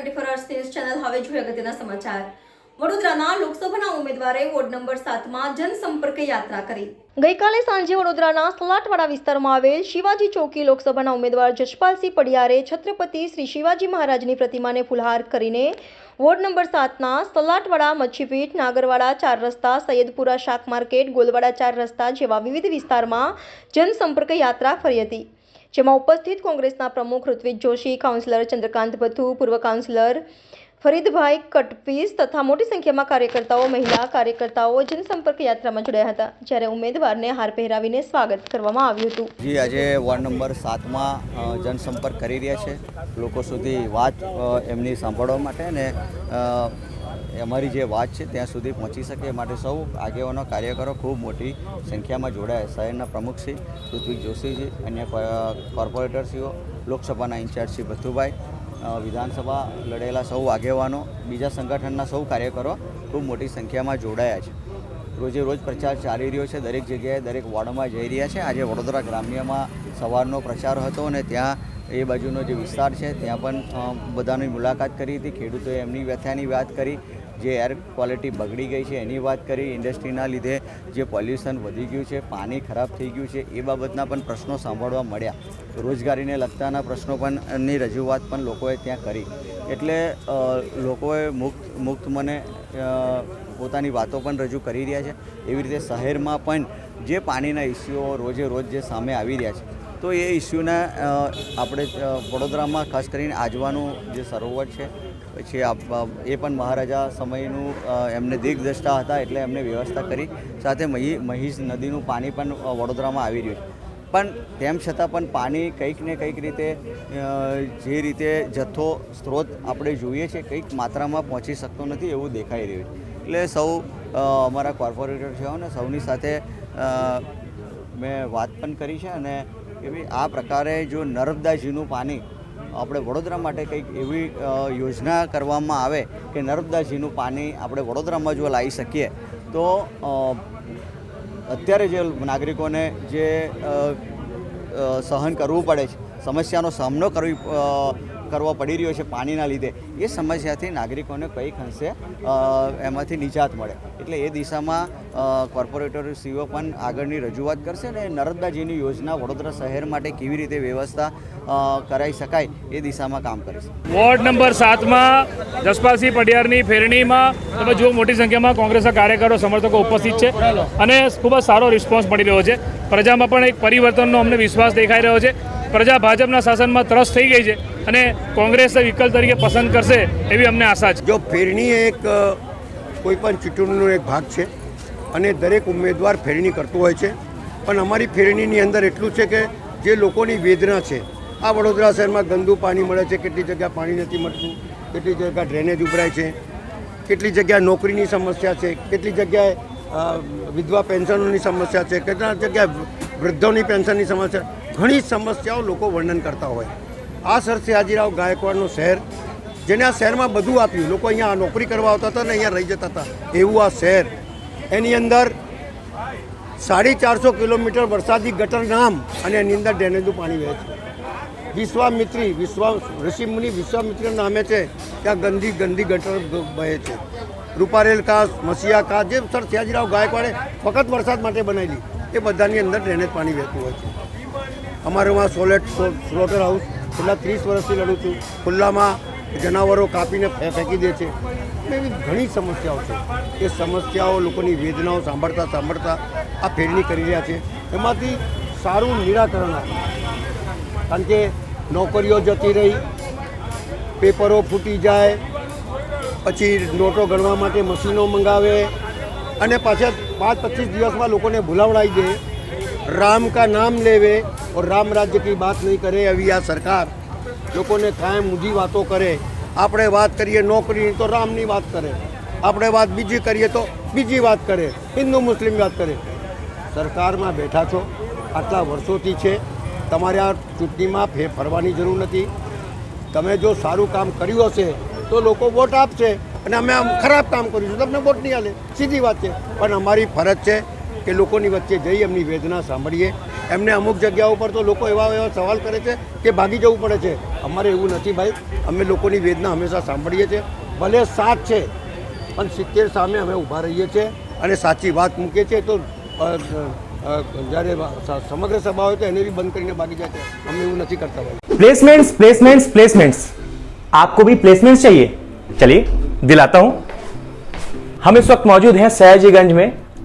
Twenty four hours news channel હવે જોઈએ અગત્યના સમાચાર. વડોદરાના લોકસભાના ઉમેદવારે વોર્ડ નંબર સાતમાં જનસંપર્ક યાત્રા કરી. ગઈકાલે સાંજે વડોદરાના સલાટવાડા વિસ્તારમાં આવેલ શિવાજી ચોકી લોકસભાના ઉમેદવાર જશપાલસિંહ પડિયારે છત્રપતિ શ્રી શિવાજી મહારાજની પ્રતિમાને ફુલહાર કરીને વોર્ડ નંબર સાતના સલાટવાડા મચ્છીપીઠ, નાગરવાડા ચાર રસ્તા, સૈયદપુરા શાક માર્કેટ, ગોલવાડા ચાર રસ્તા જેવા વિવિધ વિસ્તારમાં જનસંપર્ક યાત્રા ફરી હતી. જેમાં ઉપસ્થિત કોંગ્રેસના પ્રમુખ ઋત્વિક જોશી કાઉન્સિલર ચંદ્રકાંત ભથ્થુ પૂર્વ કાઉન્સિલર ફરીદભાઈ કટપીસ તથા મોટી સંખ્યામાં કાર્યકર્તાઓ મહિલા કાર્યકર્તાઓ જનસંપર્ક યાત્રામાં જોડાયા હતા જ્યારે ઉમેદવારને હાર પહેરાવીને સ્વાગત કરવામાં આવ્યું હતું. જી આજે વોર્ડ નંબર સાતમાં જનસંપર્ક કરી રહ્યા છે. લોકો સુધી વાત એમની સાંભળવા માટે ને અ, અમારી જે વાત છે ત્યાં સુધી પહોંચી શકે એ માટે સૌ આગેવાનો, કાર્યકરો ખૂબ મોટી સંખ્યામાં જોડાયા. શહેરના પ્રમુખશ્રી ઋત્વિક જોશીજી અન્ય કોર્પોરેટરશ્રીઓ લોકસભાના ઇન્ચાર્જ શ્રી ભથ્થુભાઈ વિધાનસભા લડેલા સૌ આગેવાનો, બીજા સંગઠનના સૌ કાર્યકરો ખૂબ મોટી સંખ્યામાં જોડાયા છે. રોજે રોજ પ્રચાર ચાલી રહ્યો છે. દરેક જગ્યાએ દરેક વોર્ડમાં જઈ રહ્યા છે. આજે વડોદરા ગ્રામ્યમાં સવારનો પ્રચાર હતો અને ત્યાં એ બાજુનો જે વિસ્તાર છે, ત્યાં પણ બધાની મુલાકાત કરી હતી. ખેડૂતોએ એમની વ્યથાની વાત કરી. જે એર ક્વોલિટી બગડી ગઈ છે, એની વાત કરી ઇન્ડસ્ટ્રીના લીધે જે પોલ્યુશન વધી ગયું છે, પાણી ખરાબ થઈ ગયું છે, એ બાબતના પણ પ્રશ્નો સાંભળવા મળ્યા. રોજગારીને લગતાના પ્રશ્નો પણ ની રજૂઆત પણ લોકોએ ત્યાં કરી. એટલે લોકોએ મુક્ત મુક્ત મને પોતાની વાતો પણ રજૂ કરી રહ્યા છે. એવી રીતે શહેરમાં પણ જે પાણીના ઇસ્યુઓ રોજે રોજ જે સામે આવી રહ્યા છે તો એ ઇસ્યુને આપણે વડોદરામાં ખાસ કરીને આજવાનું જે સરોવર છે, પછી એ પણ મહારાજા સમયનું એમને દિગ્દ્રષ્ટા હતા એટલે એમને વ્યવસ્થા કરી, સાથે મહી મહીજ નદીનું પાણી પણ વડોદરામાં આવી રહ્યું છે. પણ તેમ છતાં પણ પાણી કંઈક ને કંઈક રીતે જે રીતે જથ્થો, સ્ત્રોત આપણે જોઈએ છે, કંઈક માત્રામાં પહોંચી શકતો નથી એવું દેખાઈ રહ્યું છે. એટલે સૌ અમારા કોર્પોરેટર છે ને સૌની સાથે મેં વાત પણ કરી છે અને કે આ પ્રકારે જો નર્મદાજીનું પાણી આપણે વડોદરા માટે કંઈક એવી યોજના કરવામાં આવે કે નર્મદાજીનું પાણી આપણે વડોદરામાં જો લાવી શકીએ, તો અત્યારે જે નાગરિકોને જે સહન કરવું પડે છે, સમસ્યાનો સામનો કરવી કરવો પડી રહ્યો છે પાણીના લીધે, એ સમસ્યાથી નાગરિકોને કંઈક અંશે એમાંથી નિજાત મળે. એટલે એ દિશામાં કોર્પોરેટર સીઓ પણ આગળની રજૂઆત કરશે અને નર્મદાજીની યોજના વડોદરા શહેર માટે કેવી રીતે વ્યવસ્થા કરાવી શકાય એ દિશામાં કામ કરીશ વોર્ડ નંબર સાતમાં જસપાલસિંહ પડિયારની ફેરણીમાં તમે જુઓ મોટી સંખ્યામાં કોંગ્રેસના કાર્યકરો, સમર્થકો ઉપસ્થિત છે અને ખૂબ જ સારો રિસ્પોન્સ મળી રહ્યો છે. પ્રજામાં પણ એક પરિવર્તનનો અમને વિશ્વાસ દેખાઈ રહ્યો છે. પ્રજા ભાજપના શાસનમાં ત્રસ્ત થઈ ગઈ છે. અને કોંગ્રેસ વિકલ્પ તરીકે પસંદ કરશે એવી અમને આશા છે. જો ફેરણી એક કોઈપણ કોઈ પણ ચૂંટણીનો એક ભાગ છે અને દરેક ઉમેદવાર ફેરણી કરતો હોય છે, પણ અમારી ફેરણીની અંદર એટલું છે કે જે લોકોની વેદના છે, આ વડોદરા શહેરમાં ગંદુ પાણી મળે છે, કેટલી જગ્યા પાણી નથી મળતું, કેટલી જગ્યા ડ્રેનેજ ઉભરાય છે, કેટલી જગ્યાએ નોકરીની સમસ્યા છે, કેટલી જગ્યાએ વિધવા પેન્શનોની સમસ્યા છે, કેટલા જગ્યાએ વૃદ્ધોની પેન્શનની સમસ્યા, ઘણી સમસ્યાઓ લોકો વર્ણન કરતા હોય. આ સર સયાજીરાવ ગાયકવાડનું શહેર, જેને આ શહેરમાં બધું આપ્યું. લોકો અહીંયા નોકરી કરવા આવતા હતા ને અહીંયા રહી જતા હતા. એવું આ શહેર. એની અંદર સાડી ચારસો કિલોમીટર વરસાદી ગટર નામ અને એની અંદર ડ્રેનેજનું પાણી વહે છે. વિશ્વામિત્રી વિશ્વા ઋષિમુનિ વિશ્વામિત્રી નામે છે ત્યાં ગંદી ગંદી ગટર વહે છે. રૂપારેલ કાસ મસિયા કાસ, જે સર સયાજીરાવ ગાયકવાડે ફક્ત વરસાદ માટે બનાવેલી, એ બધાની અંદર ડ્રેનેજ પાણી વહેતું હોય છે. અમારામાં સોલેટ સ્લોટર હાઉસ છેલ્લા ત્રીસ વર્ષથી લડું છું. ખુલ્લામાં જનાવરો કાપીને ફેંકી દે છે. એવી ઘણી સમસ્યાઓ છે. એ સમસ્યાઓ લોકોની વેદનાઓ સાંભળતા સાંભળતા આ ફેરણી કરી રહ્યા છે. એમાંથી સારું નિરાકરણ આપે. કારણ કે નોકરીઓ જતી રહી, પેપરો ફૂટી જાય, પછી નોટો ગણવા માટે મશીનો મંગાવે અને પાછા પાંચ પચીસ દિવસમાં લોકોને ભૂલાવડાવી દે. રામ કા નામ લેવે और રામ રાજ્ય की बात નહીં કરે એવી આ સરકાર લોકોને કાયમ ઊંધી વાતો કરે આપણે વાત કરીએ નોકરીની તો રામની વાત કરે આપણે વાત બીજી કરીએ તો બીજી વાત કરે હિન્દુ મુસ્લિમ વાત કરે સરકારમાં બેઠા છો આટલા વર્ષોથી છે તમારે આ ચૂંટણીમાં ફે ફરવાની જરૂર નથી તમે જો સારું કામ કર્યું હશે તો લોકો વોટ આપશે અને અમે આમ ખરાબ કામ કર્યું છે તમને વોટ નહીં આલે સીધી વાત છે પણ અમારી ફરજ છે એ લોકોની વચ્ચે જઈ એમની વેદના સાંભળીએ એમને અમુક જગ્યાઓ પર તો લોકો એવા એવા સવાલ કરે છે કે ભાગી જવું પડે છે અમારે એવું નથી ભાઈ અમે લોકોની વેદના હંમેશા સાંભળીએ છીએ ભલે સાત છે પણ સિત્તેર સામે અમે ઊભા રહીએ છીએ અને સાચી વાત મૂકીએ છીએ તો અ, અ, જ્યારે સ- સમગ્ર સભા હોય તો એને બી બંધ કરીને ભાગી જાય છે અમે એવું નથી કરતા ભાઈ प्लेसमेंट्स प्लेसमेंट्स प्लेसमेंट्स आपको भी प्लेसमेंट्स चाहिए चलिए दिलाता हूं हम इस वक्त मौजूद हैं सयाजीगंज में